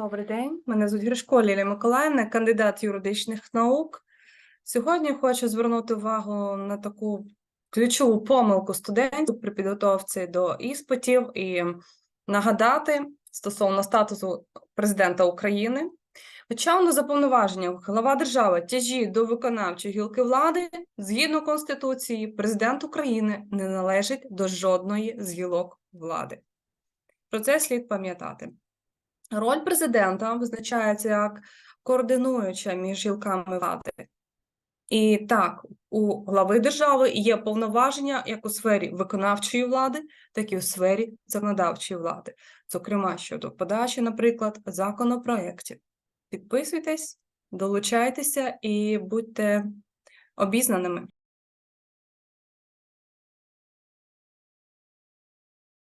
Добрий день, мене звуть Гришко Лілія Миколаївна, кандидат юридичних наук. Сьогодні хочу звернути увагу на таку ключову помилку студентів при підготовці до іспитів і нагадати стосовно статусу президента України. Хоча на заповноваженнях глава держави тяжіє до виконавчої гілки влади, згідно Конституції, президент України не належить до жодної з гілок влади. Про це слід пам'ятати. Роль президента визначається як координуюча між гілками влади. І так, у глави держави є повноваження як у сфері виконавчої влади, так і у сфері законодавчої влади, зокрема щодо подачі, наприклад, законопроєктів. Підписуйтесь, долучайтеся і будьте обізнаними.